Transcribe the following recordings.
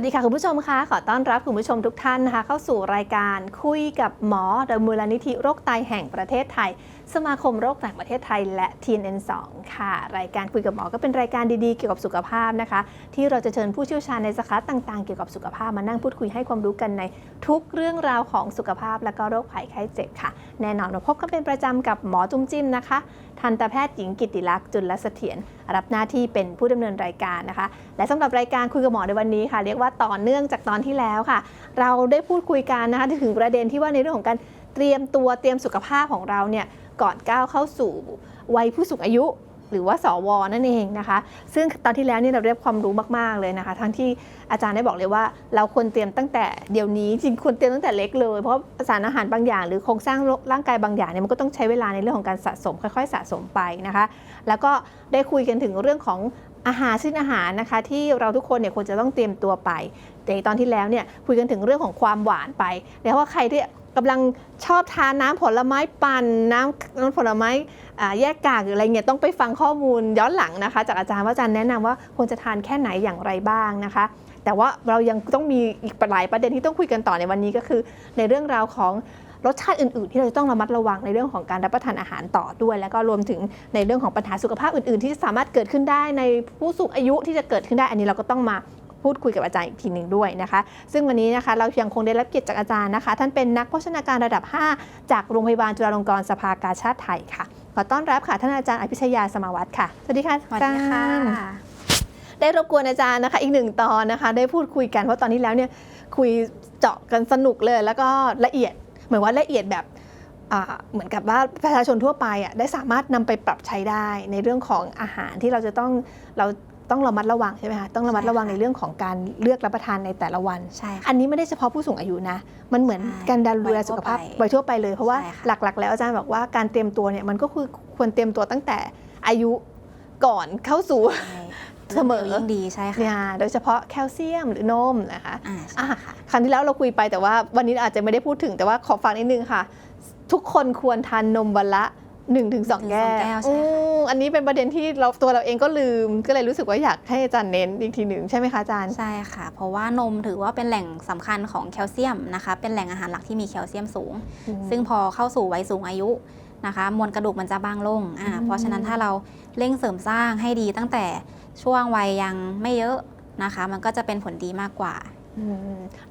สวัสดีค่ะคุณผู้ชมคะขอต้อนรับคุณผู้ชมทุกท่านนะคะเข้าสู่รายการคุยกับหมอโดยมูลนิธิโรคไตแห่งประเทศไทย สมาคมโรคตแห่งประเทศไทยและ TNN2 ค่ะ รายการคุยกับหมอก็เป็นรายการดีๆ เกี่ยวกับสุขภาพนะคะ ที่เราจะเชิญผู้เชี่ยวชาญในสาขาต่างๆ เกี่ยวกับสุขภาพมานั่งพูดคุยให้ความรู้กันในทุกเรื่องราวของสุขภาพและก็โรคภัยไข้เจ็บค่ะ แน่นอนเราพบกันเป็นประจำกับหมอจุ้มจิ้มนะคะ ทันตแพทย์หญิงกิติลักษณ์จุลเสถียรรับหน้าที่เป็นผู้ดำเนินรายการนะคะ และสำหรับรายการคุยกับหมอในวันนี้ค่ะ เรียกว่าต่อเนื่องจากตอนที่แล้วค่ะ เราได้พูดคุยกันนะคะถึงประเด็นที่ว่าในเรื่องของการเตรียมตัวเตรียมสุขภาพของเราเนี่ย ก่อนก้าวเข้าสู่วัยผู้สูงอายุหรือว่าสวนั่นเองนะคะ ซึ่งตอนที่แล้วนี่เราได้ความรู้มากๆเลยนะคะ ทั้งที่อาจารย์ได้บอกเลยว่า เราควรเตรียมตั้งแต่เดี๋ยวนี้จริงควรเตรียมตั้งแต่เล็กเลย เพราะสารอาหารบางอย่าง หรือโครงสร้างร่างกายบางอย่างเนี่ยมันก็ต้องใช้เวลาในเรื่องของการสะสมค่อยๆ สะสมไปนะคะ แล้วก็ได้คุยกันถึงเรื่องของอาหารชิ้นอาหารนะคะ ที่เราทุกคนเนี่ยควรจะต้องเตรียมตัวไป แต่ตอนที่แล้วเนี่ยคุยกันถึงเรื่องของความหวานไปแล้วว่าใครที่ กำลังชอบทานน้ำผลไม้ปั่นน้ำน้ำผลไม้แยกกากหรืออะไรเงี้ยต้องไปฟังข้อมูลย้อนหลังนะคะ จากอาจารย์ว่าอาจารย์แนะนำว่าควรจะทานแค่ไหนอย่างไรบ้างนะคะ แต่ว่าเรายังต้องมีอีกหลายประเด็นที่ต้องคุยกันต่อในวันนี้ก็คือ ในเรื่องราวของรสชาติอื่นๆ ที่เราจะต้องระมัดระวังในเรื่องของการรับประทานอาหารต่อด้วย แล้วก็รวมถึงในเรื่องของปัญหาสุขภาพอื่นๆ ที่สามารถเกิดขึ้นได้ในผู้สูงอายุที่จะเกิดขึ้นได้ อันนี้เราก็ต้องมา พูดคุยกับอาจารย์อีกทีหนึ่งด้วยนะคะ ซึ่งวันนี้นะคะเรายังคงได้รับเกียรติจากอาจารย์นะคะ ท่านเป็นนักโภชนาการระดับ 5 จากโรงพยาบาลจุฬาลงกรณ์สภากาชาติไทยค่ะ ขอต้อนรับค่ะท่านอาจารย์อภิชยาสมาวัตรค่ะ สวัสดีค่ะสวัสดีค่ะอาจารย์ได้รบกวนอาจารย์นะคะ อีกหนึ่งตอนนะคะ ได้พูดคุยกันเพราะตอนนี้แล้วเนี่ยคุยเจาะกันสนุกเลย แล้วก็ละเอียดเหมือนว่าละเอียดแบบอ่าเหมือนกับว่าประชาชนทั่วไปอะได้สามารถนำไปปรับใช้ได้ในเรื่องของอาหารที่เราจะต้องเรา ต้องระมัดระวังใช่ไหมคะต้องระมัดระวังในเรื่องของการเลือกรับประทานในแต่ละวัน ใช่ค่ะ อันนี้ไม่ได้เฉพาะผู้สูงอายุนะ มันเหมือนใช่การดูแลสุขภาพวัยทั่วไปวัยทั่วไปเลย เพราะว่าใช่ค่ะหลักๆ แล้วอาจารย์บอกว่าการเตรียมตัวเนี่ยมันก็คือควรเตรียมตัวตั้งแต่อายุก่อนเข้าสู่ใช่เสมอยิ่งดีใช่ค่ะเนี่ยโดยเฉพาะแคลเซียมหรือนมนะคะอ่าใช่อะค่ะครั้งที่แล้วเราคุยไปแต่ว่าวันนี้อาจจะไม่ได้พูดถึงแต่ว่าขอฟังนิดนึงค่ะ ทุกคนควรทานนมวันละ1-2ถึงสอง1-2แก้วแก้วใช่อืค่ะม อันนี้เป็นประเด็นที่เราตัวเราเองก็ลืม ก็เลยรู้สึกว่าอยากให้อาจารย์เน้นอีกทีหนึ่งใช่ไหมคะอาจารย์ใช่ค่ะ เพราะว่านมถือว่าเป็นแหล่งสำคัญของแคลเซียมนะคะเป็นแหล่งอาหารหลักที่มีแคลเซียมสูง ซึ่งพอเข้าสู่วัยสูงอายุนะคะมวลกระดูกมันจะบางลงอ่าอืมเพราะฉะนั้นถ้าเราเร่งเสริมสร้างให้ดีตั้งแต่ช่วงวัยยังไม่เยอะนะคะ มันก็จะเป็นผลดีมากกว่าอืม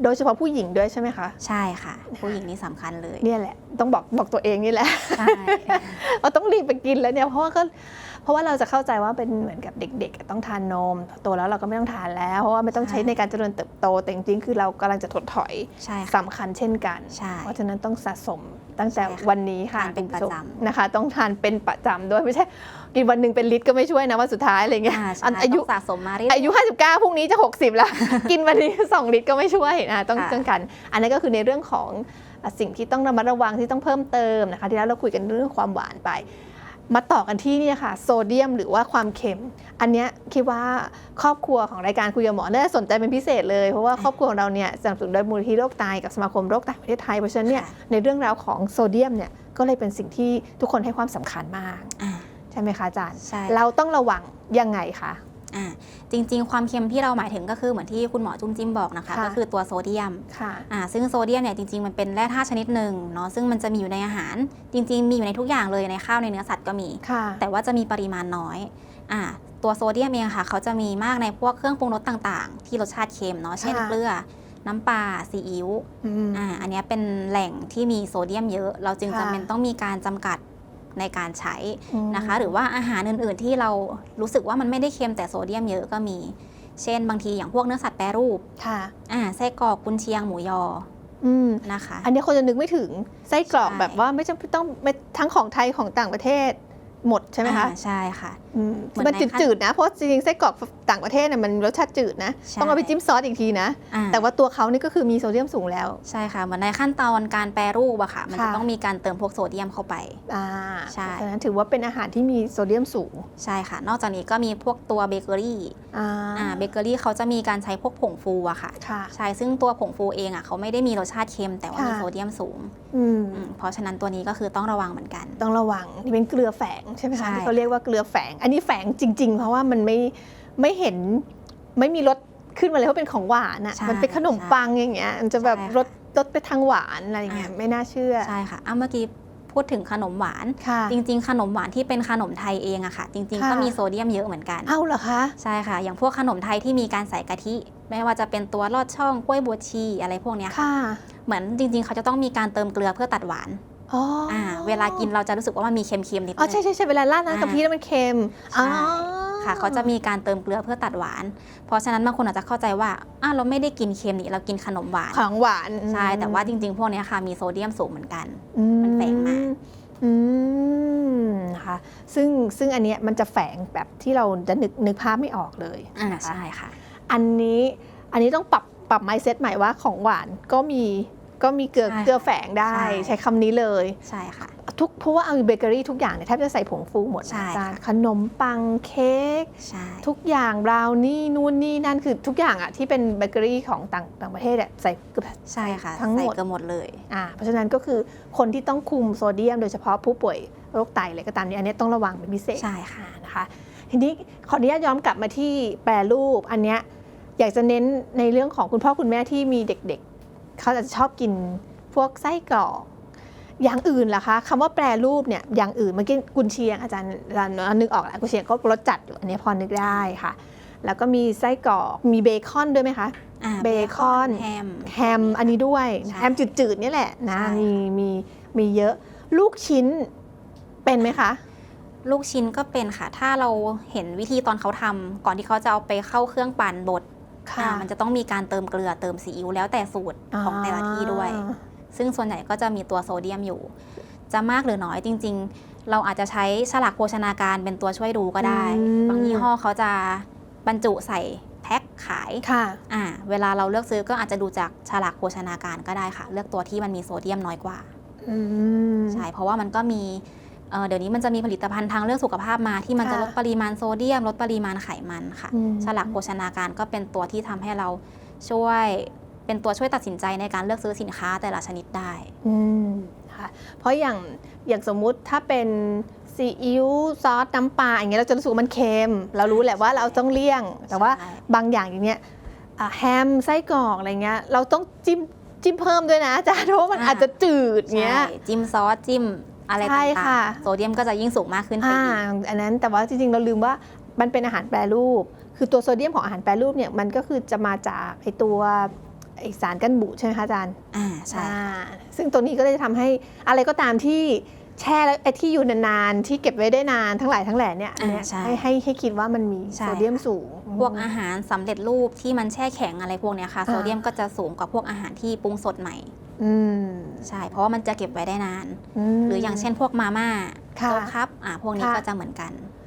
โดยเฉพาะผู้หญิงด้วยใช่ไหมคะ ใช่ค่ะ ผู้หญิงนี่สำคัญเลยเนี่ยแหละ ต้องบอกบอกตัวเองนี่แหละใช่เราต้องรีบไปกินแล้วเนี่ยเพราะว่าก็ เพราะว่าเราจะเข้าใจว่าเป็นเหมือนกับเด็กๆอะต้องทานนมโตแล้วเราก็ไม่ต้องทานแล้ว เพราะว่าไม่ต้องใช้ใช่ในการเจริญเติบโตแต่จริงๆคือเรากำลังจะถดถอยใช่ค่ะสำคัญเช่นกันใช่เพราะฉะนั้นต้องสะสมตั้งแต่ใช่ค่ะวันนี้ค่ะทานเป็นประจำคุณผู้ชมนะคะ ต้องทานเป็นประจำด้วยไม่ใช่กินวันหนึ่งเป็นลิตรก็ไม่ช่วยนะวันสุดท้ายอะไรเงี้ยอ่าใช่อันอายุต้องสะสมมาเรื่อยๆอายุ 59พรุ่งนี้จะ 60 แล้ว กินวันนี้ 2 ลิตรก็ไม่ช่วยนะต้องค่ะต้องกัน อันนั้นก็คือในเรื่องของอะสิ่งที่ต้องระมัดระวังที่ต้องเพิ่มเติมนะคะ ที่แล้วเราคุยกันเรื่องความหวานไป มาต่อกันที่เนี่ยค่ะโซเดียมหรือว่าความเค็ม อันเนี้ยคิดว่าครอบครัวของรายการคุยกับหมอน่าจะสนใจเป็นพิเศษเลย เพราะว่าครอบครัวของเราเนี่ยสนับสนุนโดยมูลนิธิโรคไตกับสมาคมโรคไตแห่งประเทศไทยเพราะฉะนั้นเนี่ยค่ะในเรื่องราวของโซเดียมเนี่ยก็เลยเป็นสิ่งที่ทุกคนให้ความสำคัญมากอ่าใช่ไหมคะอาจารย์ใช่เราต้องระวังยังไงคะ อ่าจริง ๆ ความเค็มที่เราหมายถึงก็คือเหมือนที่คุณหมอจุ้มจิ้มบอกนะคะ ค่ะก็คือตัวโซเดียมค่ะอ่าซึ่งโซเดียมเนี่ยจริง ๆ มันเป็นแร่ธาตุชนิดหนึ่งเนาะซึ่งมันจะมีอยู่ในอาหาร จริง ๆ มีอยู่ในทุกอย่างเลยในข้าวในเนื้อสัตว์ก็มี ค่ะแต่ว่าจะมีปริมาณน้อยอ่าตัวโซเดียมเองค่ะ เขาจะมีมากในพวกเครื่องปรุงรสต่างๆ ที่รสชาติเค็มเนาะเช่นค่ะเกลือ น้ำปลาซีอิ๊วอืม อ่าอันเนี้ยเป็นแหล่งที่มีโซเดียมเยอะ เราจึงค่ะ จำเป็นต้องมีการจำกัด ในการใช้อืมนะคะ หรือว่าอาหารอื่นๆที่เรารู้สึกว่ามันไม่ได้เค็มแต่โซเดียมเยอะก็มี เช่นบางทีอย่างพวกเนื้อสัตว์แปรรูปค่ะอ่าไส้กรอกกุนเชียงหมูยออืมนะคะ อันนี้คนจะนึกไม่ถึงไส้กรอกใช่แบบว่าไม่จำเป็นต้องไม่ทั้งของไทยของต่างประเทศหมดใช่ไหมคะอ่าใช่ค่ะอืมเหมือนมันในขั้นจืดๆนะ เพราะจริงๆไส้กรอก ต่างประเทศเนี่ยมันรสชาติจืดนะใช่ต้องเอาไปจิ้มซอสอีกทีนะอ่าแต่ว่าตัวเขานี่ก็คือมีโซเดียมสูงแล้ว ใช่ค่ะ เหมือนในขั้นตอนการแปรรูปอะค่ะ มันจะค่ะต้องมีการเติมพวกโซเดียมเข้าไปอ่าใช่เพราะฉะนั้นถือว่าเป็นอาหารที่มีโซเดียมสูง ใช่ค่ะ นอกจากนี้ก็มีพวกตัวเบเกอรี่อ่าอ่าเบเกอรี่เขาจะมีการใช้พวกผงฟูอะค่ะค่ะ ใช่ ซึ่งตัวผงฟูเองอะเขาไม่ได้มีรสชาติเค็มแต่ว่ามีค่ะโซเดียมสูงอืมอืมเพราะฉะนั้นตัวนี้ก็คือต้องระวังเหมือนกัน ต้องระวังนี่เป็นเกลือแฝงใช่ไหมใช่คะที่เขาเรียกว่าเกลือแฝง อันนี้แฝงจริง ๆ เพราะว่ามันไม่ ไม่เห็นไม่มีรสขึ้นมาเลยว่าเป็นของหวานอะใช่มันเป็นขนมปังอย่างเงี้ยมันจะแบบใช่ค่ะ รสรสไปทางหวานอะไรอย่างเงี้ยอ่าไม่น่าเชื่อใช่ค่ะอะเมื่อกี้พูดถึงขนมหวาน ค่ะ จริง ๆ ขนมหวานที่เป็นขนมไทยเองอะค่ะ จริง ๆ ค่ะ ก็มีโซเดียมเยอะเหมือนกัน เอ้าเหรอคะ ใช่ค่ะ อย่างพวกขนมไทยที่มีการใส่กะทิ ไม่ว่าจะเป็นตัวลอดช่องกล้วยบวชชีอะไรพวกเนี้ยค่ะ ค่ะเหมือนจริง ๆ เขาจะต้องมีการเติมเกลือเพื่อตัดหวานอ๋อออ่าเวลากินเราจะรู้สึกว่ามันมีเค็มๆนิดอ๋อนึใช่ง ใช่ใช่เวลาราดน้ำกะทิแล้วมันเค็มใช่อ๋อ ค่ะเขาจะมีการเติมเกลือเพื่อตัดหวาน เพราะฉะนั้นบางคนอาจจะเข้าใจว่าอ้าวเราไม่ได้กินเค็มนี่เรากินขนมหวานของหวานใช่แต่ว่าจริง ๆ พวกเนี้ยค่ะมีโซเดียมสูงเหมือนกันอืมันแฝงมาอืมนะคะซึ่งซึ่งอันเนี้ยมันจะแฝงแบบที่เราจะนึกนึกภาพไม่ออกเลยอ่านะคะใช่ค่ะ อันนี้อันนี้ต้องปรับปรับไมเซ็ตใหม่ว่าของหวานก็มีก็มีเกลือใช่ค่ะเกลือแฝงได้ใช่ใช้คำนี้เลยใช่ค่ะ ทุกเพราะว่าเอาเบเกอรี่ทุกอย่างเนี่ยแทบจะใส่ผงฟูหมดใช่นะอาจารย์ค่ะขนมปังเค้กใช่ทุกอย่างบราวนี่นู่นนี่นั่นคือทุกอย่างอะที่เป็นเบเกอรี่ของต่างต่างประเทศอะใส่เกือบใช่ค่ะทั้งหมดใส่เกือบหมดเลยอ่าเพราะฉะนั้นก็คือคนที่ต้องคุมโซเดียม โดยเฉพาะผู้ป่วยโรคไตอะไรก็ตามเนี่ยอันนี้ต้องระวังเป็นพิเศษใช่ค่ะอ่านะคะทีนี้ขออนุญาตย้อนกลับมาที่แปรรูปอันเนี้ยอยากจะเน้นในเรื่องของคุณพ่อคุณแม่ที่มีเด็กๆ เขาอาจจะชอบกินพวกไส้กรอก อย่างอื่นล่ะคะคำว่าแปรรูปเนี่ยอย่างอื่นเมื่อกี้กุนเชียงอาจารย์อาจารย์นึกออกแล้วกุนเชียงก็รสจัดอยู่อันนี้พอนึกได้ค่ะ แล้วก็มีไส้กรอกมีเบคอนด้วยไหมคะอ่าเบคอนแฮม แฮมอันนี้ด้วยใช่แฮมจืดๆนี่แหละนะใช่ มีมีมีเยอะลูกชิ้นเป็นไหมคะ ลูกชิ้นก็เป็นค่ะ ถ้าเราเห็นวิธีตอนเขาทำก่อนที่เขาจะเอาไปเข้าเครื่องปั่นบดอ่ามันจะต้องมีการเติมเกลือเติมซีอิ๊วแล้วแต่สูตรของแต่ละที่ด้วย อ่า ซึ่งส่วนใหญ่ก็จะมีตัวโซเดียมอยู่ จะมากหรือน้อยจริง ๆ เราอาจจะใช้ฉลากโภชนาการเป็นตัวช่วยดูก็ได้อืมบางยี่ห้อเขาจะบรรจุใส่แพ็คขายค่ะอ่าเวลาเราเลือกซื้อก็อาจจะดูจากฉลากโภชนาการก็ได้ค่ะ เลือกตัวที่มันมีโซเดียมน้อยกว่าอืมใช่เพราะว่ามันก็มีเอ่อเดี๋ยวนี้มันจะมีผลิตภัณฑ์ทางเรื่องสุขภาพมาที่มันจะค่ะลดปริมาณโซเดียม ลดปริมาณไขมันค่ะอืมฉลากโภชนาการก็เป็นตัวที่ทำให้เราช่วย เป็นตัวช่วยตัดสินใจในการเลือกซื้อสินค้าแต่ละชนิดได้อืมค่ะเพราะอย่างอย่างสมมุติถ้าเป็นซีอิ๊วซอสน้ำปลาอย่างเงี้ยเราจะรู้สึกว่ามันเค็มเรารู้แหละว่าเราต้องเลี่ยง แต่ว่าใช่บางอย่างอย่างเงี้ยอ่าแฮมไส้กรอกอะไรเงี้ยเราต้องจิ้มจิ้มเพิ่มด้วยนะอาจารย์เพราะว่ามันอาจจะจืดเงี้ย ใช่จิ้มซอสจิ้มอะไรใช่ต่างค่ะ ๆโซเดียมก็จะยิ่งสูงมากขึ้นไปอ่าอีก อันนั้นแต่ว่าจริงๆ เราลืมว่ามันเป็นอาหารแปรรูป คือตัวโซเดียมของอาหารแปรรูปเนี่ยมันก็คือจะมาจากไอตัวไอ สารกันบูดใช่ไหมคะอาจารย์อ่าใช่อ่าซึ่งตัวนี้ก็เลยทำให้อะไรก็ตามที่แช่แล้วไอที่อยู่นานๆที่เก็บไว้ได้นานทั้งหลายทั้งแหล่เนี่ยอันเนี้ยอ่าใช่ให้ให้ให้คิดว่ามันมีใช่โซเดียมสูง พวกอาหารสำเร็จรูปที่มันแช่แข็งอะไรพวกเนี้ยค่ะโซเดียมก็จะสูงกว่าพวกอาหารที่ปรุงสดใหม่อืมใช่ เพราะว่ามันจะเก็บไว้ได้นานมหรืออย่างเช่นพวกมาม่าค่ะโจ๊กครับอ่าพวกนี้ค่ะก็จะเหมือนกันเฮ้ย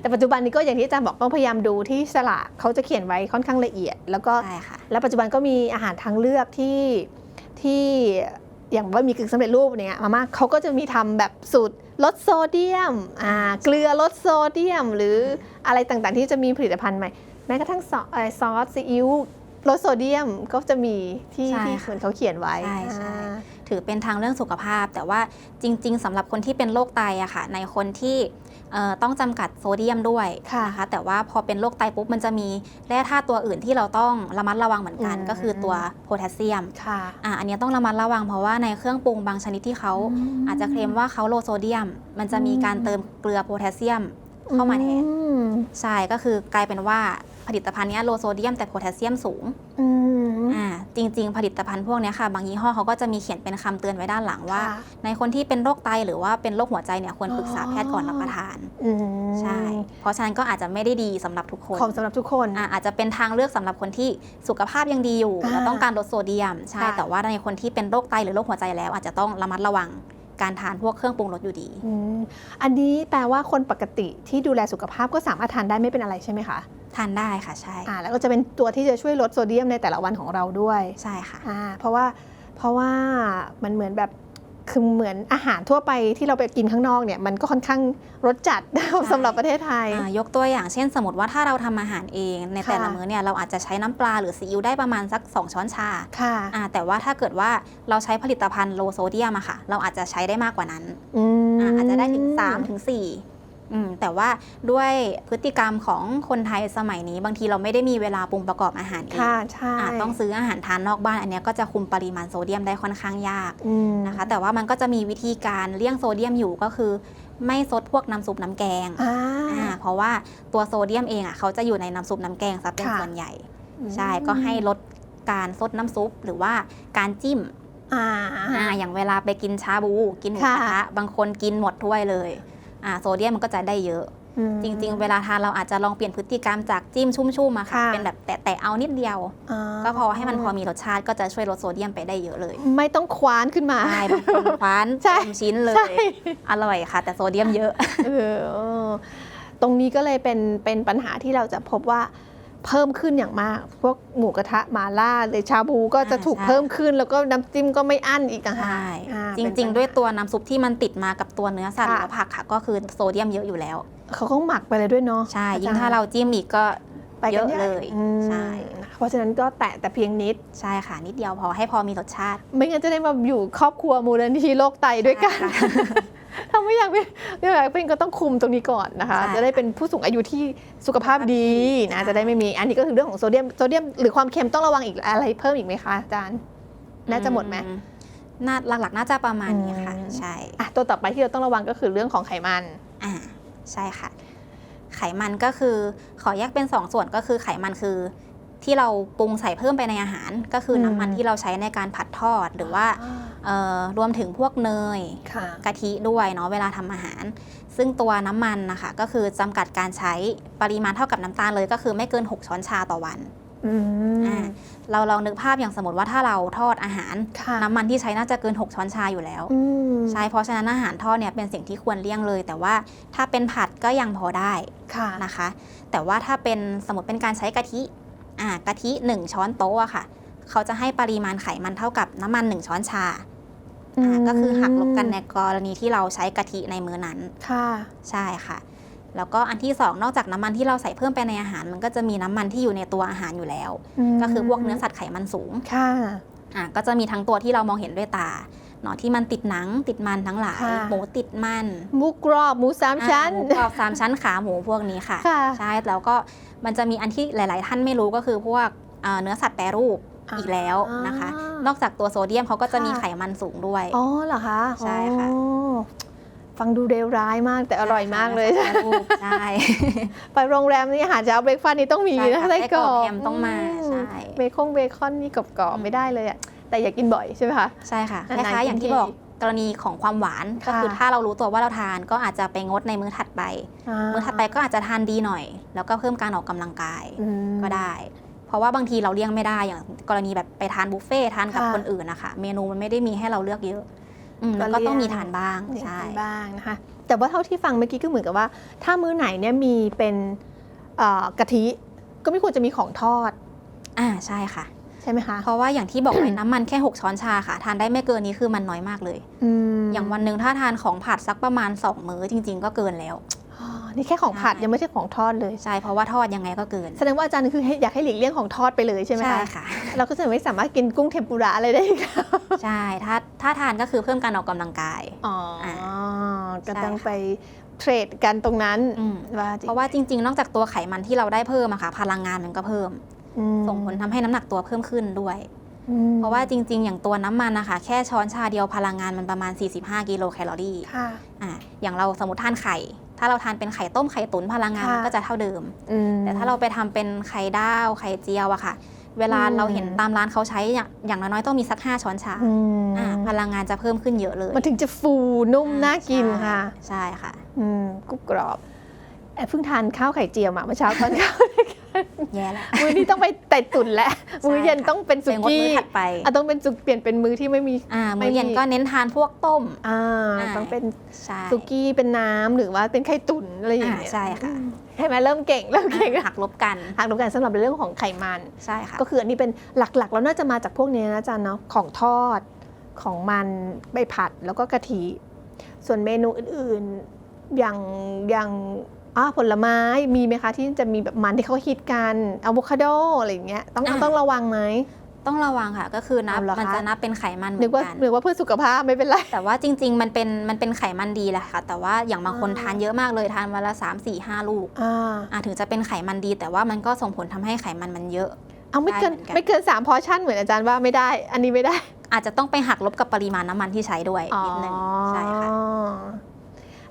แต่ปัจจุบันนี้ก็อย่างที่อาจารย์บอกต้องพยายามดูที่ฉลากเขาจะเขียนไว้ค่อนข้างละเอียด แล้วก็ใช่ค่ะแล้วปัจจุบันก็มีอาหารทางเลือกที่ที่อย่างว่ามีกึ่งสำเร็จรูปเนี่ยมาม่าเขาก็จะมีทำแบบสูตรลดโซเดียมอ่าเกลือลดโซเดียม หรืออะไรต่างๆ ที่จะมีผลิตภัณฑ์ใหม่ แม้กระทั่งซอเอ่อซอสซีอิ๊วลดโซเดียมก็จะมีที่ใช่ที่ค่ะเหมือนเขาเขียนไว้ใช่ใช่อ่า ถือเป็นทางเรื่องสุขภาพ แต่ว่าจริง ๆสำหรับคนที่เป็นโรคไตอะค่ะ ในคนที่เอ่อต้องจำกัดโซเดียมด้วยค่ะนะคะแต่ว่าพอเป็นโรคไตปุ๊บมันจะมีแร่ธาตุตัวอื่นที่เราต้องระมัดระวังเหมือนกันอืมก็คือตัวโพแทสเซียมค่ะอะอันเนี้ยต้องระมัดระวังเพราะว่าในเครื่องปรุงบางชนิดที่เขาอาจจะเคลมว่าเขาโลโซเดียม มันจะมีการเติมเกลือโพแทสเซียมเข้ามาแทนอืมใช่ก็คือกลายเป็นว่าผลิตภัณฑ์เนี้ยโลโซเดียมแต่โพแทสเซียมสูงอืมอ่า จริง ๆ ผลิตภัณฑ์พวกเนี้ยค่ะ บางยี่ห้อเขาก็จะมีเขียนเป็นคำเตือนไว้ด้านหลังว่าค่ะในคนที่เป็นโรคไตหรือว่าเป็นโรคหัวใจเนี่ยควรปรึกษาแพทย์ก่อนรับประทานอืมใช่ เพราะฉะนั้นก็อาจจะไม่ได้ดีสำหรับทุกคนของสำหรับทุกคนอ่าอาจจะเป็นทางเลือกสำหรับคนที่สุขภาพยังดีอยู่อ่าแล้วต้องการลดโซเดียมใช่ค่ะแต่ว่าในคนที่เป็นโรคไตหรือโรคหัวใจแล้ว อาจจะต้องระมัดระวังการทานพวกเครื่องปรุงรสอยู่ดีอืมอันนี้แปลว่าคนปกติที่ดูแลสุขภาพก็สามารถทานได้ไม่เป็นอะไรใช่ไหมคะ ทานได้ค่ะใช่อ่าแล้วก็จะเป็นตัวที่จะช่วยลดโซเดียมในแต่ละวันของเราด้วยใช่ค่ะอ่าเพราะว่าเพราะว่ามันเหมือนแบบคือเหมือนอาหารทั่วไปที่เราไปกินข้างนอกเนี่ยมันก็ค่อนข้างรสจัดสำหรับประเทศไทยอ่ายกตัวอย่างเช่น สมมติว่าถ้าเราทำอาหารเองในแต่ละค่ะมื้อเนี่ยเราอาจจะใช้น้ำปลาหรือซีอิ๊วได้ประมาณสัก 2 ช้อนชาค่ะอ่าแต่ว่าถ้าเกิดว่าเราใช้ผลิตภัณฑ์โลโซเดียมอะค่ะ เราอาจจะใช้ได้มากกว่านั้นอืมอ่าอาจจะได้ถึง3ถึง4 อืมแต่ว่าด้วยพฤติกรรมของคนไทยสมัยนี้ บางทีเราไม่ได้มีเวลาปรุงประกอบอาหารเองค่ะใช่อ่าต้องซื้ออาหารทานนอกบ้าน อันเนี้ยก็จะคุมปริมาณโซเดียมได้ค่อนข้างยากอืมนะคะ แต่ว่ามันก็จะมีวิธีการเลี่ยงโซเดียมอยู่ก็คือ ไม่ซดพวกน้ำซุปน้ำแกงอ่า อ่าเพราะว่าตัวโซเดียมเองอะเขาจะอยู่ในน้ำซุปน้ำแกงซะเป็นค่ะ ส่วนใหญ่ ใช่ก็ให้ลดการซดน้ำซุปหรือว่าการจิ้มอ่า อ่าอย่างเวลาไปกินชาบู กินหมูกระทะค่ะบางคนกินหมดถ้วยเลย อ่าโซเดียมมันก็จะได้เยอะอืมจริง ๆ เวลาทานเราอาจจะลองเปลี่ยนพฤติกรรมจากจิ้มชุ่มๆอะค่ะ ค่ะ เป็นแบบแตะๆเอานิดเดียวอ่าก็พอให้มันพอมีรสชาติก็จะช่วยลดโซเดียมไปได้เยอะเลยไม่ต้องคว้านขึ้นมา ใช่บางคนคว้านใช่ เต็มชิ้นเลใช่ยอร่อยค่ะ แต่โซเดียมเยอะ เออตรงนี้ก็เลยเป็นเป็นปัญหาที่เราจะพบว่า เพิ่มขึ้นอย่างมาก พวกหมูกระทะมาล่าหรือชาบูก็จะอ่าถูกใช่ เพิ่มขึ้นแล้วก็น้ำจิ้มก็ไม่อั้นอีกต่างหากใช่อ่าจเป็นริงปัญหาๆด้วยตัวน้ำซุปที่มันติดมากับตัวเนื้อสัตว์ค่ะ และผักค่ะก็คือโซเดียมเยอะอยู่แล้ว เขาก็หมักไปเลยด้วยเนาะใช่ อจยิ่งย์ถ้าเราจิ้มอีกก็ ไปกันเยอะใหญ่เลยอืมใช่ เพราะฉะนั้นก็แตะแต่เพียงนิด ใช่ค่ะ นิดเดียวพอให้พอมีรสชาติ ไม่งั้นจะได้มาอยู่ครอบครัวมูลนิธิโรคไตด้วยกัน ใช่ค่ะ ถ้าไม่อยากเป็นไม่อยากเป็นก็ต้องคุมตรงนี้ก่อนนะคะ ใช่ จะได้เป็นผู้สูงอายุที่สุขภาพดีนะใช่จะได้ไม่มี อันนี้ก็คือเรื่องของโซเดียมโซเดียมหรือความเค็มต้องระวังอีกอะไรเพิ่มอีกไหมคะอาจารย์น่าจะหมดไหมอืน่าหลักๆ น่าจะประมาณนี้ค่ะ อืม ใช่ อะตัวต่อไปที่เราต้องระวังก็คือเรื่องของไขมัน อ่าใช่ค่ะ ไขมันก็คือขอแยกเป็นสองส่วนก็คือไขมันคือ ที่เราปรุงใส่เพิ่มไปในอาหาร ก็คืออม น้ำมันที่เราใช้ในการผัดทอดหรือว่าเอ่อ รวมถึงพวกเนยค่ะกะทิด้วยเนาะเวลาทำอาหาร ซึ่งตัวน้ำมันนะคะก็คือจำกัดการใช้ปริมาณเท่ากับน้ำตาลเลย ก็คือไม่เกิน 6 ช้อนชาต่อวันอืมอ่าเราลองนึกภาพอย่างสมมติว่าถ้าเราทอดอาหารค่ะน้ำมันที่ใช้น่าจะเกิน 6 ช้อนชาอยู่แล้วอืมใช่เพราะฉะนั้นอาหารทอดเนี่ยเป็นสิ่งที่ควรเลี่ยงเลย แต่ว่าถ้าเป็นผัดก็ยังพอได้ค่ะนะคะ แต่ว่าถ้าเป็นสมมติเป็นการใช้กะทิอ่ากะทิ 1 ช้อนโต๊ะอะค่ะ เขาจะให้ปริมาณไขมันเท่ากับน้ำมัน 1 ช้อนชา อ่าก็คือหักลบกันในกรณีที่เราใช้กะทิในมื้อนั้น ค่ะ ใช่ค่ะ แล้วก็อันที่สองนอกจากน้ำมันที่เราใส่เพิ่มไปในอาหาร มันก็จะมีน้ำมันที่อยู่ในตัวอาหารอยู่แล้วมก็คือพวกเนื้อสัตว์ไขมันสูงค่ะ อะก็จะมีทั้งตัวที่เรามองเห็นด้วยตาเนาะที่มันติดหนังติดมันทั้งหลายค่ะ หมูติดมันหมูกรอบหมูสามชั้นอะหมูกรอบสามชั้นขาหมูพวกนี้ค่ะ ค่ะ ใช่แล้วก็มันจะมีอันที่หลาย ๆ ท่านไม่รู้ก็คือพวกเอ่อเนื้อสัตว์แปรรูป อ่าอีกแล้วนะคะ นอกจากตัวโซเดียมเขาก็จะมีค่ะไขมันสูงด้วย อ๋อเหรอคะ ใช่ค่ะอ๋อฟังดูเลวร้ายมากแต่อร่อยมากเลยนื้อสัตว์แปรรูปใช่ไปโรงแรมนี่อาหารเช้าเบรกฟาสต์นี่ต้องมีใช่นะค่ะไส้กรอไส้กรอกบแฮมต้องมาใช่เบคอนเบคอนนี่กรอบอืมๆไม่ได้เลยอะแต่อยากกินบ่อยใช่ไหมคะใช่ค่ะคนานๆล้ายๆอย่างที่กินทีบอกกรณีของความหวานค่ะก็คือถ้าเรารู้ตัวว่าเราทานก็อาจจะไปงดในมื้อถัดไป มื้อถัดไปก็อาจจะทานดีหน่อย แล้วก็เพิ่มการออกกำลังกายอืมก็ได้ เพราะว่าบางทีเราเลี่ยงไม่ได้อย่างกรณีแบบไปทานบุฟเฟ่ต์ทานกับค่ะคนอื่นนะคะเมนูมันไม่ได้มีให้เราเลือกเยอะอืมก็แล้วก็ต้องเลี่มียงทานบ้างอย่างใช่นั้นบ้างนะคะแต่ว่าเท่าที่ฟังเมื่อกี้ก็เหมือนกับว่า ถ้ามื้อไหนเนี่ยมีเป็นเอ่อกะทิก็ไม่ควรจะมีของทอดอ่าใช่ค่ะใช่ไหมคะเพราะว่าอย่างที่บอกไปน้ำมันแค่ 6 ช้อนชาค่ะ ทานได้ไม่เกินนี้คือมันน้อยมากเลยมอย่างวันหนึ่งถ้าทานของผัดสักประมาณ 2 มื้อจริง ๆ ก็เกินแล้วอ๋อ นี่แค่ของผัดใช่ยังไม่ใช่ของทอดเลยใช่เพราะว่าทอดยังไงก็เกิน แสดงว่าอาจารย์คือให้อยากให้หลีกเลี่ยงของทอดไปเลยใช่ไหมคะค่ะเราก็จะไม่สามารถกินกุ้งเทมปุระอะไรได้อีกแล้วใช่ถ้าถ้าทานก็คือเพิ่มการออกกำลังกายอ๋ออ่าก็ต้องใช่ค่ะไปเทรดกันตรงนั้นอืมว่าเพราะว่าจริง ๆ นอกจากตัวไขมันที่เราได้เพิ่มอะค่ะ พลังงานมันก็เพิ่มอืมส่งผลทำให้น้ำหนักตัวเพิ่มขึ้นด้วยอืมเพราะว่าจริง ๆ อย่างตัวน้ำมันนะคะ แค่ช้อนชาเดียวพลังงานมันประมาณ 45 กิโลแคลอรี่ค่ะอะอย่างเราสมมติทานไข่ ถ้าเราทานเป็นไข่ต้มไข่ตุ๋นพลังงานค่ะมันก็จะเท่าเดิมอืมแต่ถ้าเราไปทำเป็นไข่ดาวไข่เจียวอะค่ะ เวลาอืมเราเห็นตามร้านเขาใช้อย่างอย่างน้อยๆต้องมีสัก 5 ช้อนชาอืมอะพลังงานจะเพิ่มขึ้นเยอะเลย มันถึงจะฟูนุ่มน่ากินใช่ค่ะ ใช่ค่ะอืมกรุบกรอบแอบเพิ่งทานข้าวไข่เจียวมาเมื่อเช้าตอนข้าว แย่แล้วมื้อนี้ต้องไปไต่ตุ่นแล้วใช่มื้อเย็นค่ะต้องเป็นสุเป็นงดกี้มื้อถัดไปอะต้องเป็นสุกเปลี่ยนเป็นมื้อที่ไม่มีอ่าไม่มื้อเย็นมีก็เน้นทานพวกต้มอ่าอ่าต้องเป็นใช่สุกี้เป็นน้ำหรือว่าเป็นไข่ตุ๋นอะไรอย่างเงี้ยอ่าใช่ค่ะเห็นไหมเริ่มเก่งเริ่มเก่งหักลบกันหากดูกันสำหรับเรื่องของไขมันใช่ค่ะก็คืออันนี้เป็นหลักๆแล้วน่าจะมาจากพวกนี้นะอาจารย์เนาะของทอดของมันใบผัดแล้วก็กะทิส่วนเมนูอื่นๆอย่างอย่าง อ่าผลไม้มีไหมคะที่จะมีแบบมันที่เขาฮิตกันอะโวคาโดอะไรอย่างเงี้ยต้องอ่าต้องระวังไหม ต้องระวังค่ะ ก็คือนับเอาเหรอคะ มันจะนับเป็นไขมันเหมืนึอกนว่ากัน นึกว่าเพื่อสุขภาพไม่เป็นไร แต่ว่าจริง ๆ มันเป็นมันเป็นไขมันดีแหละค่ะ แต่ว่าอย่างบางคนอ่า ทานเยอะมากเลยทานวันละ3 4 5 ลูกอ่าอะถึงจะเป็นไขมันดี แต่ว่ามันก็ส่งผลทำให้ไขมันมันเยอะ เอาไม่เกินได้เหมือนกัน ไม่เกินสามพอชั่นเหมือนอาจารย์ว่าไม่ได้ อันนี้ไม่ได้อาจจะต้องไปหักลบกับปริมาณน้ำมันที่ใช้ด้วยนิดนึงใช่ค่ะ อ๋อ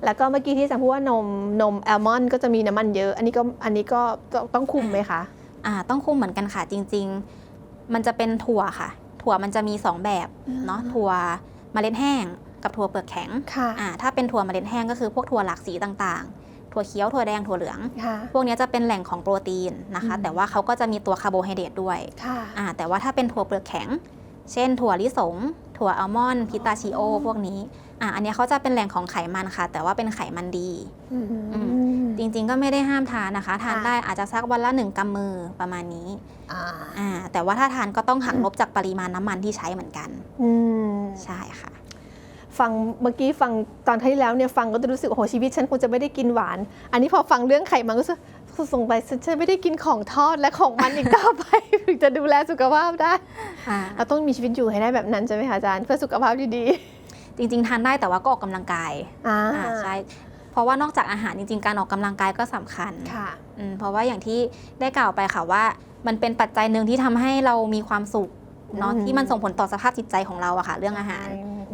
แล้วก็เมื่อกี้ที่อาจารย์พูดว่านมนมแอลมอนด์ก็จะมีน้ำมันเยอะ อันนี้ก็อันนี้ก็ต้องต้องคุมไหมคะ อ่าต้องคุมเหมือนกันค่ะจริง ๆ มันจะเป็นถั่วค่ะ ถั่วมันจะมี 2 แบบเนาะถั่วเมล็ดแห้งกับถั่วเปลือกแข็งค่ะ อ่าถ้าเป็นถั่วเมล็ดแห้งก็คือพวกถั่วหลากสีต่างๆ ถั่วเขียวถั่วแดงถั่วเหลือง ค่ะ พวกเนี้ยจะเป็นแหล่งของโปรตีนนะคะ อืม แต่ว่าเขาก็จะมีตัวคาร์โบไฮเดรตด้วยค่ะ อ่าแต่ว่าถ้าเป็นถั่วเปลือกแข็ง เช่น ถั่วลิสง ถั่วอัลมอนด์พิตาชิโอ พวกนี้อ่าอันเนี้ยเขาจะเป็นแหล่งของไขมันค่ะ แต่ว่าเป็นไขมันดีอืม จริงๆก็ไม่ได้ห้ามทานนะคะ ทานค่ะ ได้อาจจะสักวันละหนึ่งกำมือประมาณนี้อ่าอ่าแต่ว่าถ้าทานก็ต้องหักลบจากปริมาณน้ำมันที่ใช้เหมือนกัน อืมใช่ค่ะ ฟังเมื่อกี้ฟังตอนที่แล้วเนี่ยฟังก็จะรู้สึกโอ้โหชีวิตฉันคงจะไม่ได้กินหวาน อันนี้พอฟังเรื่องไขมันก็รู้สึก ส่งไปฉันจะไม่ได้กินของทอดและของมันอีกต่อไป ถึงจะดูแลสุขภาพได้เราต้องมีชีวิตอยู่ให้ได้แบบนั้นใช่ไหมคะอาจารย์เพื่อสุขภาพที่ดีจริง ๆ ทานได้แต่ว่าก็ออกกำลังกายอ่าอ่าใช่เพราะว่านอกจากอาหารจริง ๆ การออกกำลังกายก็สำคัญค่ะอืมเพราะว่าอย่างที่ได้กล่าวไปค่ะว่า มันเป็นปัจจัยหนึ่งที่ทำให้เรามีความสุข เนาะอืมที่มันส่งผลต่อสภาพจิตใจของเราอะค่ะ เรื่องอาหาร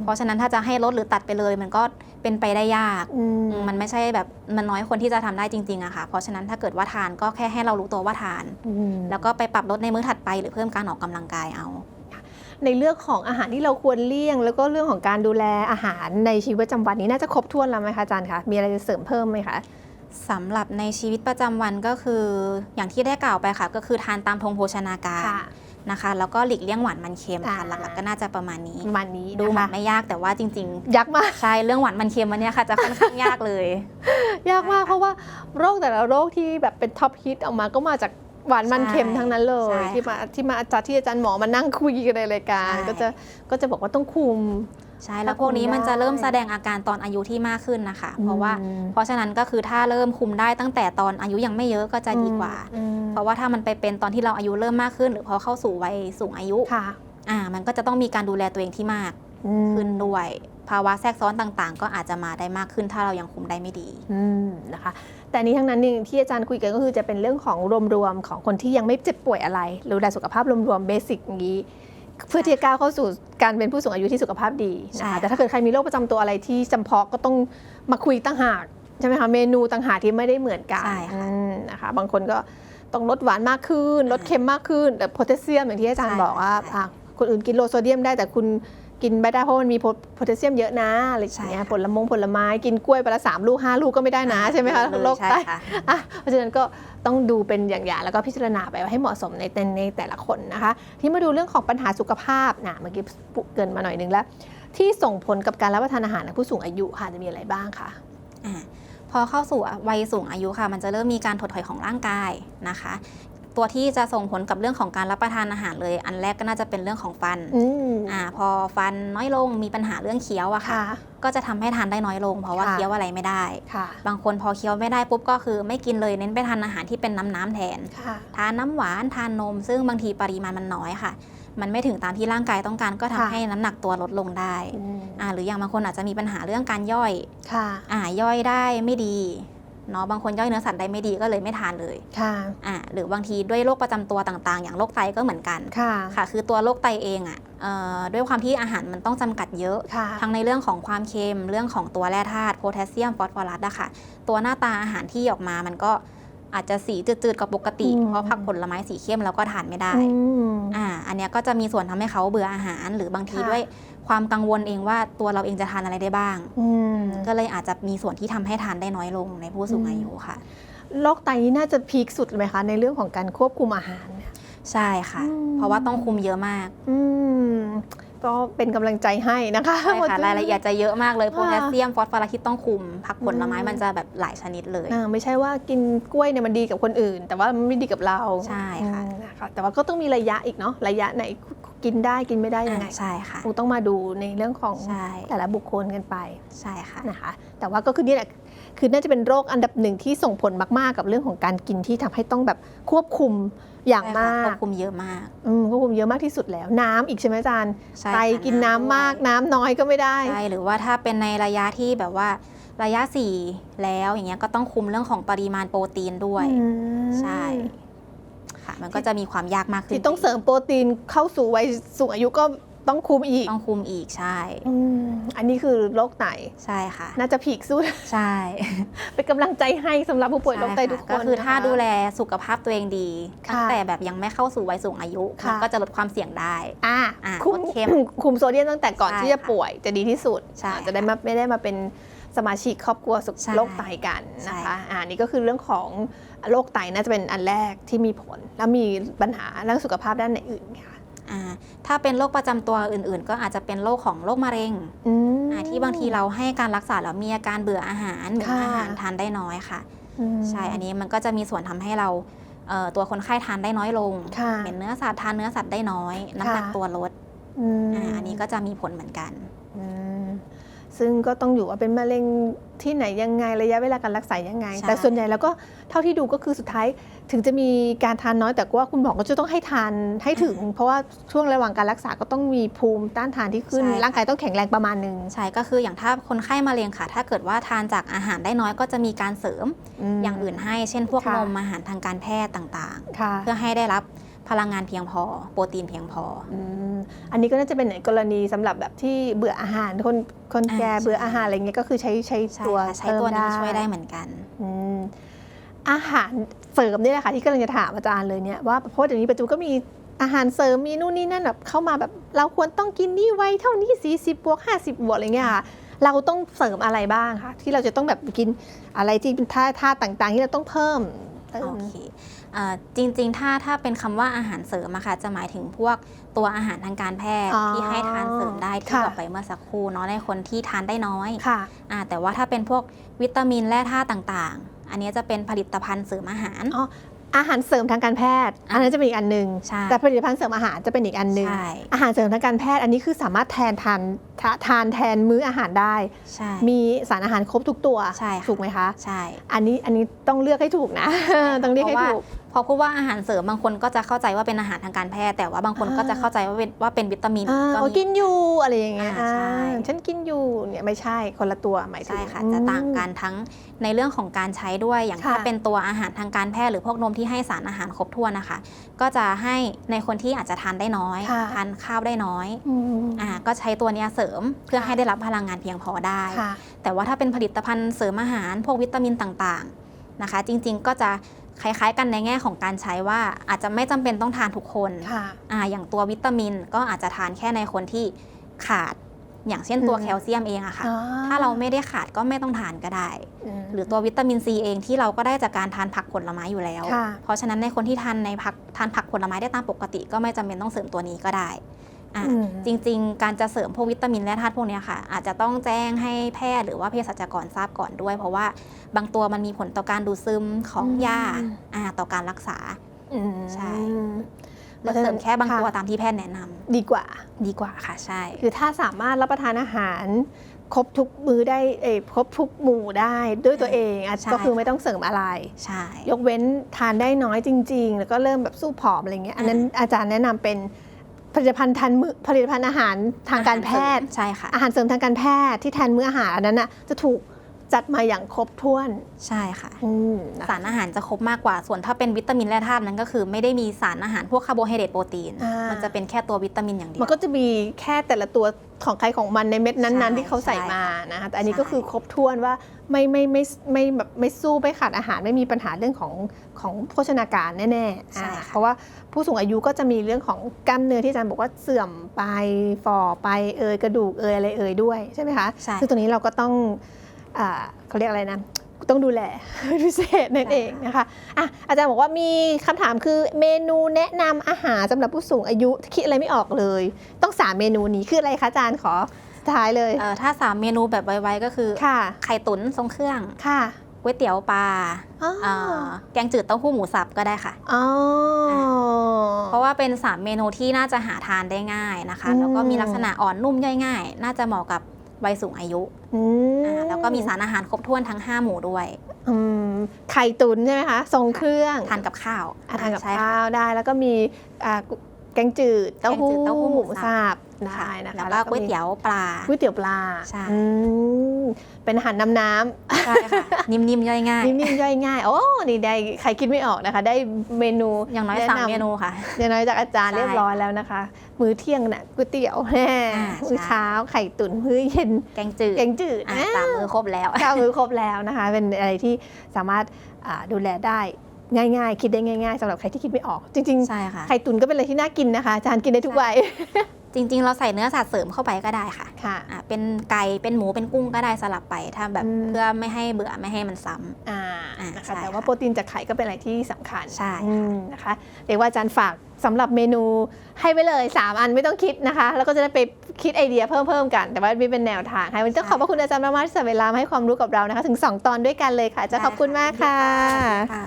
เพราะฉะนั้นถ้าจะให้ลดหรือตัดไปเลย มันก็เป็นไปได้ยากอืมอืมมันไม่ใช่แบบมันน้อยคนที่จะทำได้จริงๆอะค่ะ เพราะฉะนั้นถ้าเกิดว่าทานก็แค่ให้เรารู้ตัวว่าทานอืมแล้วก็ไปปรับลดในมื้อถัดไป หรือเพิ่มการออกกำลังกายเอาในเรื่องของอาหารที่เราควรเลี่ยง แล้วก็เรื่องของการดูแลอาหารในชีวิตประจำวันนี้น่าจะครบถ้วนแล้วไหมคะอาจารย์คะมีอะไรจะเสริมเพิ่มไหมคะสำหรับในชีวิตประจำวันก็คือ อย่างที่ได้กล่าวไปค่ะ ก็คือทานตามธงโภชนาการ นะคะ แล้วก็หลีกเลี่ยงหวานมันเค็มค่ะอ่าหลักๆก็น่าจะประมาณนี้ประมาณนี้ดูนะเหมือคะนไม่ยากแต่ว่าจริงยักษ์มากๆใช่เรื่องหวานมันเค็มวันเนี้ยค่ะจะค่อนข้างยากเลย ยากมากใช่ค่ะเพราะว่าโรคแต่ละโรคที่แบบเป็นท็อปฮิตออกมาก็มาจากหวานมันใช่เค็มทั้งนั้นเลยใช่ที่มาค่ะที่มาอาจารย์ที่อาจารย์หมอมานั่งคุยกันในรายการใช่ก็จะก็จะบอกว่าต้องคุม ใช่แล้วพวกนี้มันจะเริ่มแสดงอาการตอนอายุที่มากขึ้นนะคะ เพราะว่าอืมเพราะฉะนั้นก็คือถ้าเริ่มคุมได้ตั้งแต่ตอนอายุยังไม่เยอะก็จะดีกว่าอืมเพราะว่าถ้ามันไปเป็นตอนที่เราอายุเริ่มมากขึ้น หรือพอเข้าสู่วัยสูงอายุค่ะอ่ามันก็จะต้องมีการดูแลตัวเองที่มากอืมขึ้นด้วยภาวะแทรกซ้อนต่างๆ ก็อาจจะมาได้มากขึ้นถ้าเรายังคุมได้ไม่ดีอืมนะคะ แต่นี้ทั้งนั้นนี่ที่อาจารย์คุยกันก็คือจะเป็นเรื่องของรวมๆของคนที่ยังไม่เจ็บป่วยอะไรหรือดูแลสุขภาพรวมๆเบสิกอย่างนี้ เพื่อที่จะก้าวเข้าสู่การเป็นผู้สูงอายุที่สุขภาพดีนะใช่คะค่ะแต่ถ้าเกิดใครมีโรคประจำตัวอะไรที่จำเพาะก็ต้องมาคุยตั้งหากใช่ไหมคะเมนูต่างหากที่ไม่ได้เหมือนกันใช่ค่ะอืมนะคะบางคนก็ต้องลดหวานมากขึ้น ลดเค็มมากขึ้นแต่โพแทสเซียมอย่างที่อาจารย์ใช่บอกว่าใช่อะคนอื่นกินโลโซเดียมได้แต่คุณ กินไม่ได้เพราะมันมีโพแทสเซียมเยอะนะอะไรอย่างเงี้ยใช่ค่ะผลมงผลไม้กินกล้วยไปละสามลูกห้าลูกก็ไม่ได้นะใช่ไหมคะเลยโรคใช่ไตค่ะอะเพราะฉะนั้นก็ต้องดูเป็นอย่างๆแล้วก็พิจารณาไปว่าให้เหมาะสมในในในแต่ละคนนะคะ ที่มาดูเรื่องของปัญหาสุขภาพนะเมื่อกี้ปุเกรินมาหน่อยนึงแล้ว ที่ส่งผลกับการรับประทานอาหารของผู้สูงอายุค่ะจะมีอะไรบ้างคะอ่าพอเข้าสู่วัยสูงอายุค่ะ มันจะเริ่มมีการถดถอยของร่างกายนะคะ ตัวที่จะส่งผลกับเรื่องของการรับประทานอาหารเลย อันแรกก็น่าจะเป็นเรื่องของฟันอืมอ่าพอฟันน้อยลงมีปัญหาเรื่องเคี้ยวอะค่ะค่ะก็จะทำให้ทานได้น้อยลง เพราะว่าค่ะเคี้ยวอะไรไม่ได้ค่ะบางคนพอเคี้ยวไม่ได้ปุ๊บก็คือไม่กินเลยเน้นไปทานอาหารที่เป็นน้ำน้ำๆแทนค่ะทานน้ำหวานทานนม ซึ่งบางทีปริมาณมันน้อยค่ะมันไม่ถึงตามที่ร่างกายต้องการก็ทำค่ะให้น้ำหนักตัวลดลงได้อืมอ่าหรืออย่างบางคนอาจจะมีปัญหาเรื่องการย่อยค่ะอ่าย่อยได้ไม่ดี เนาะบางคนย่อยเนื้อสัตว์ได้ไม่ดีก็เลยไม่ทานเลยค่ะอ่าหรือบางทีด้วยโรคประจำตัวต่างๆ อย่างโรคไตก็เหมือนกันค่ะค่ะ คือตัวโรคไตเองอะเอ่อด้วยความที่อาหารมันต้องจำกัดเยอะค่ะทั้งในเรื่องของความเค็มเรื่องของตัวแร่ธาตุโพแทสเซียมฟอสฟอรัสอะค่ะ ตัวหน้าตาอาหารที่ออกมามันก็ อาจจะสีจืดๆกว่าปกติอืมเพราะผักผลไม้สีเข้มเราก็ทานไม่ได้อืมอ่าอันเนี้ยก็จะมีส่วนทำให้เขาเบื่ออาหาร หรือบางทีค่ะด้วยความกังวลเองว่าตัวเราเองจะทานอะไรได้บ้างอืมก็เลยอาจจะมีส่วนที่ทำให้ทานได้น้อยลงในผู้สูงอายุค่ะโรคไตนี่น่าจะพีคสุดเลยไหมคะ ในเรื่องของการควบคุมอาหารเนี่ยใช่ค่ะอืมเพราะว่าต้องคุมเยอะมาก อืม ก็เป็นกำลังใจให้นะคะใช่ค่ะรายละเอียดจะเยอะมากเลยอ่าโพแทสเซียมฟอสฟอรัสที่ต้องคุม ผักผลไม้อืมมันจะแบบหลายชนิดเลยอ่าไม่ใช่ว่ากินกล้วยเนี่ยมันดีกับคนอื่น แต่ว่ามันไม่ดีกับเราใช่ค่ะอืมนะคะแต่ว่าก็ต้องมีระยะอีกเนาะระยะไหนกินได้กินไม่ได้ยังไงอ่าใช่ค่ะคงต้องมาดูในเรื่องของใช่แต่ละบุคคลกันไปใช่ค่ะนะคะ แต่ว่าก็คือนี่แหละคือน่าจะเป็นโรคอันดับหนึ่งที่ส่งผลมาก ๆ กับเรื่องของการกินที่ทำให้ต้องแบบควบคุม อย่างใช่ค่ะมากควบคุมเยอะมากอืมควบคุมเยอะมากที่สุดแล้ว น้ำอีกใช่ไหมอาจารย์ใช่ไตค่ะกินน้ำด้วยมากน้ำน้อยก็ไม่ได้ใช่หรือว่าถ้าเป็นในระยะที่แบบว่าระยะสี่แล้วอย่างเงี้ยก็ต้องคุมเรื่องของปริมาณโปรตีนด้วยอืมใช่ค่ะมันก็จะมีความยากมากขึ้นที่ต้องเสริมโปรตีนเข้าสู่วัยสูงอายุก็ ต้องคุมอีกต้องคุมอีกใช่อืมอันนี้คือโรคไตใช่ค่ะ น่าจะผีกสู้ใช่ เป็นกำลังใจให้สำหรับผู้ป่วยโรคไตใช่ทุกค่ะคนก็คือถ้านะคะดูแลสุขภาพตัวเองดีค่ะตั้งแต่แบบยังไม่เข้าสู่วัยสูงอายุค่ะมันก็จะลดความเสี่ยงได้อะอะคุมลดเค็มคุมโซเดียมตั้งแต่ก่อนใช่ที่จะป่วยจะดีที่สุดใช่อะจะได้มาไม่ได้มาเป็นสมาชิกครอบครัวสุขใช่โรคไตกันนะใช่คะค่ะอ่านี่ก็คือเรื่องของโรคไตน่าจะเป็นอันแรกที่มีผล แล้วมีปัญหาเรื่องสุขภาพด้านไหนอื่นค่ะอ่า ถ้าเป็นโรคประจำตัวอื่นๆ ก็อาจจะเป็นโรคของโรคมะเร็งอืมอ่าที่บางทีเราให้การรักษาแล้วมีอาการเบื่ออาหารหรือค่ะอาหารทานได้น้อยค่ะอืมใช่อันนี้มันก็จะมีส่วนทำให้เราเอ่อตัวคนไข้ทานได้น้อยลงค่ะเป็นเนื้อสัตว์ทานเนื้อสัตว์ได้น้อยน้ำหนักค่ะตัวลดอืมอ่าอันนี้ก็จะมีผลเหมือนกันอืม ซึ่งก็ต้องอยู่ว่าเป็นมะเร็งที่ไหนยังไงระยะเวลาการรักษายังไงใช่แต่ส่วนใหญ่แล้วก็เท่าที่ดูก็คือสุดท้ายถึงจะมีการทานน้อยแต่ว่าคุณหมอก็จะต้องให้ทานให้ถึง เพราะว่าช่วงระหว่างการรักษาก็ต้องมีภูมิต้านทานที่ขึ้น ร่างกายต้องแข็งแรงประมาณหนึ่งใช่ก็คืออย่างถ้าคนไข้มะเร็งค่ะ ถ้าเกิดว่าทานจากอาหารได้น้อยก็จะมีการเสริมมอย่างอื่นให้ เช่น พวกค่ะนมอาหารทางการแพทย์ต่างค่ะๆเพื่อให้ได้รับ พลังงานเพียงพอ โปรตีนเพียงพออืมอันนี้ก็น่าจะเป็นในกรณีสำหรับแบบที่เบื่ออาหารคนคนอ่าแก่ใช่เบื่ออาหารอะไรเงี้ยก็คือใช้ใช้ใช่ตัวค่ะใช้ตัวนี้ช่วยได้เหมือนกันอืมอาหารเสริมนี่แหละค่ะที่กำลังจะถามอาจารย์เลยเนี่ยว่าเพราะเดี๋ยวนี้ปัจจุบันก็มีอาหารเสริมมีนู่นนี่นั่นแบบเข้ามาแบบเราควรต้องกินนี่ไว้เท่านี้40บวก50บวกอะไรเงี้ยค่ะเราต้องเสริมอะไรบ้างคะที่เราจะต้องแบบกินอะไรที่เป็นท่าท่าต่างๆ ที่เราต้องเพิ่มเติมโอเคเอ่อ จริงๆ ถ้าถ้าเป็นคำว่าอาหารเสริมอะค่ะจะหมายถึงพวกตัวอาหารทางการแพทย์อ๋อที่ให้ทานเสริมได้ที่ค่ะบอกไปเมื่อสักครู่เนาะในคนที่ทานได้น้อยค่ะอ่าแต่ว่าถ้าเป็นพวกวิตามินแร่ธาตุต่างๆ อันนี้จะเป็นผลิตภัณฑ์เสริมอาหารอ๋ออาหารเสริมทางการแพทย์อะอันนั้นจะเป็นอีกอันหนึ่งใช่แต่ผลิตภัณฑ์เสริมอาหารจะเป็นอีกอันหนึ่งใช่อาหารเสริมทางการแพทย์ อันนี้คือสามารถแทนทานทาทานแทนมื้ออาหารได้ใช่มีสารอาหารครบทุกตัวใช่ค่ะถูกไหมคะใช่อันนี้อันนี้ต้องเลือกให้ถูกนะ ต้องเลือกให้ถูกพอพูดว่าอาหารเสริมบางคนก็จะเข้าใจว่าเป็นอาหารทางการแพทย์ แต่ว่าบางคนอ่าก็จะเข้าใจว่าเป็นว่าเป็นวิตามินอ่าก็อ๋อมีกินอยู่อะไรอย่างเงี้ยอ่าใช่อ่าฉันกินอยู่เนี่ยไม่ใช่คนละตัวหมายถึงใช่ค่ะจะต่างกันทั้งในเรื่องของการใช้ด้วยอย่างค่ะถ้าเป็นตัวอาหารทางการแพทย์หรือพวกนมที่ให้สารอาหารครบถ้วนนะคะ ก็จะให้ในคนที่อาจจะทานได้น้อยค่ะทานข้าวได้น้อยอืมอ่าก็ใช้ตัวเนี้ยเสริมเพื่อค่ะให้ได้รับพลังงานเพียงพอได้ค่ะแต่ว่าถ้าเป็นผลิตภัณฑ์เสริมอาหารพวกวิตามินต่างๆนะคะ จริงๆก็จะ คล้ายๆ กันในแง่ของการใช้ว่าอาจจะไม่จำเป็นต้องทานทุกคนค่ะอ่าอย่างตัววิตามินก็อาจจะทานแค่ในคนที่ขาดอย่างเช่นตัวอืมแคลเซียมเองอะค่ะอ่ถ้าเราไม่ได้ขาดก็ไม่ต้องทานก็ได้มหรือตัววิตามินซีเองที่เราก็ได้จากการทานผักผลไม้อยู่แล้วค่ะเพราะฉะนั้นในคนที่ทานในผักทานผักผลไม้ได้ตามปกติ ก็ไม่จำเป็นต้องเสริมตัวนี้ก็ได้ อะอืมจริง ๆ การจะเสริมพวกวิตามินและธาตุพวกเนี้ยค่ะ อาจจะต้องแจ้งให้แพทย์หรือว่าเภสัชกรทราบก่อนด้วย เพราะว่าบางตัวมันมีผลต่อการดูดซึมของยาอ่าต่อการรักษาอืมใช่เลือกเสริมแค่บางตัวค่ะตามที่แพทย์แนะนำดีกว่าดีกว่าค่ะใช่ คือถ้าสามารถรับประทานอาหารครบทุกมื้อได้เอยครบทุกหมู่ได้ด้วยตัวเองอะใช่ก็คือไม่ต้องเสริมอะไรใช่ยกเว้นทานได้น้อยจริง ๆ แล้วก็เริ่มแบบสู้ผอมอะไรเงี้ยอันนั้นอาจารย์แนะนำเป็น ผลิตภัณฑ์ทานมื้อผลิตภัณฑ์อาหารทางการแพทย์ใช่ค่ะอาหารเสริมทางการแพทย์ที่แทนมื้ออาหารอันนั้นน่ะจะถูกจัดมาอย่างครบถ้วนใช่ค่ะอืมนะคะสารอาหารจะครบมากกว่าส่วนถ้าเป็นวิตามินและธาตุนั้นก็คือ ไม่ได้มีสารอาหารพวกคาร์โบไฮเดรตโปรตีนอ่ามัมันจะเป็นแค่ตัววิตามินอย่างเดียวมันก็จะมีแค่แต่ละตัวของใครของมันในเม็ดนั้นใช่ๆที่เขาใส่ใช่มานะคะแต่อันนี้ใช่ก็คือครบถ้วนว่าไม่ไม่ไม่ไม่แบบไม่สู้ไม่ขาดอาหารไม่มีปัญหาเรื่องของของโภชนาการแน่ๆใช่อ่าค่ะเพราะว่า ผู้สูงอายุก็จะมีเรื่องของกล้ามเนื้อที่อาจารย์บอกว่าเสื่อมไปฝ่อไปเอยกระดูกเอยอะไรเอยด้วยใช่ไหมคะใช่ซึ่งตัวนี้เราก็ต้องอ่าเขาเรียกอะไรนะต้องดูแลพิเศษนั่นเองนะคะอะอาจารย์บอกว่ามีคำถามคือเมนูแนะนำอาหารสำหรับผู้สูงอายุคิดอะไรไม่ออกเลย ต้องสามเมนูนี้คืออะไรคะอาจารย์ขอสุดท้ายเลยเอ่อถ้าสามเมนูแบบไวๆก็คือค่ะไข่ตุ๋นทรงเครื่อง ค่ะ ก๋วยเตี๋ยวปลาอ๋อเอ่อแกงจืดเต้าหู้หมูสับก็ได้ค่ะ อ๋อ เพราะว่าเป็น 3 เมนูที่น่าจะหาทานได้ง่ายนะคะ อืม แล้วก็มีลักษณะอ่อนนุ่มย่อยง่าย น่าจะเหมาะกับวัยสูงอายุอืมอ่าแล้วก็มีสารอาหารครบถ้วนทั้ง 5 หมู่ด้วย อืมไข่ตุ๋นใช่ไหมคะทรงเครื่องทานกับข้าวอะทานกับใช่ค่ะ ข้าวได้แล้วก็มีอ่าแกงจืดเต้าหู้แกงจืดเต้าหู้หมูสับ สับได้นะคะแล้วก็ก๋วยเตี๋ยวปลาก๋วยเตี๋ยวปลาใช่อืมเป็นอาหารน้ำน้ำใช่ค่ะนิ่มๆย่อยง่ายนิ่มๆย่อยง่ายโอ้นี่ได้ใครคิดไม่ออกนะคะ ได้เมนูอย่างน้อยแะสามนำเมนูค่ะอย่างน้อยจากอาจารย์ใช่เรียบร้อยแล้วนะคะ มื้อเที่ยงน่ะก๋วยเตี๋ยวแม่อ่ามื้อใช่เช้าไข่ตุ๋นมื้อเย็นแกงจืดแกงจืดอะอ่าสามมือครบแล้วเก้ามื้อครบแล้วนะคะ เป็นอะไรที่สามารถอ่าดูแลได้ง่ายๆ คิดได้ง่าย ๆสำหรับใครที่คิดไม่ออก จริงใช่ค่ะๆไข่ตุ๋นก็เป็นอะไรที่น่ากินนะคะอาจารย์กินได้ทุกวัยจริง ๆ เราใส่เนื้อสัตว์เสริมเข้าไปก็ได้ค่ะค่ะอะ เป็นไก่เป็นหมูเป็นกุ้งก็ได้สลับไปถ้าแบบอืม เพื่อไม่ให้เบื่อไม่ให้มันซ้ำ อ่าอ่านะคะใช่แต่ว่าค่ะโปรตีนจากไข่ก็เป็นอะไรที่สำคัญใช่อืมนะคะเรียกว่าอาจารย์ฝากสำหรับเมนูให้ไปเลย 3 อันไม่ต้องคิดนะคะ แล้วก็จะได้ไปคิดไอเดียเพิ่มเพิ่มๆกัน แต่ว่าไม่เป็นแนวทางให้วันนี้ต้องขอบพระคุณอาจารย์มากๆที่เสียเวลามาให้ความรู้กับเรานะคะ ถึง 2 ตอนด้วยกันเลยค่ะอาจะขอบคุณมากค่ะ ค่ะ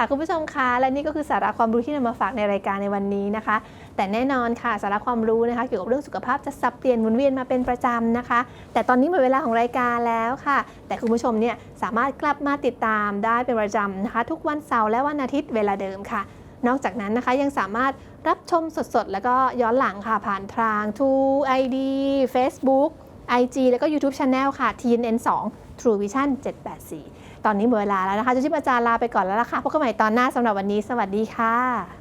ค่ะคุณผู้ชมคะและนี่ก็คือสาระความรู้ที่นำมาฝากในรายการในวันนี้นะคะ แต่แน่นอนค่ะสาระความรู้นะคะ เกี่ยวกับเรื่องสุขภาพจะสับเปลี่ยนหมุนเวียนมาเป็นประจำนะคะ แต่ตอนนี้หมดเวลาของรายการแล้วค่ะ แต่คุณผู้ชมเนี่ยสามารถกลับมาติดตามได้เป็นประจำนะคะ ทุกวันเสาร์และวันอาทิตย์เวลาเดิมค่ะ นอกจากนั้นนะคะยังสามารถรับชมสดๆ แล้วก็ย้อนหลังค่ะผ่านทาง True ID Facebook IG แล้วก็ YouTube Channel ค่ะ TNN 2 True Vision 784 ตอนนี้หมดเวลาแล้วนะคะจุชิปอาจารย์ลาไปก่อนแล้วล่ะค่ะพบกันใหม่ตอนหน้าสำหรับวันนี้ สวัสดีค่ะ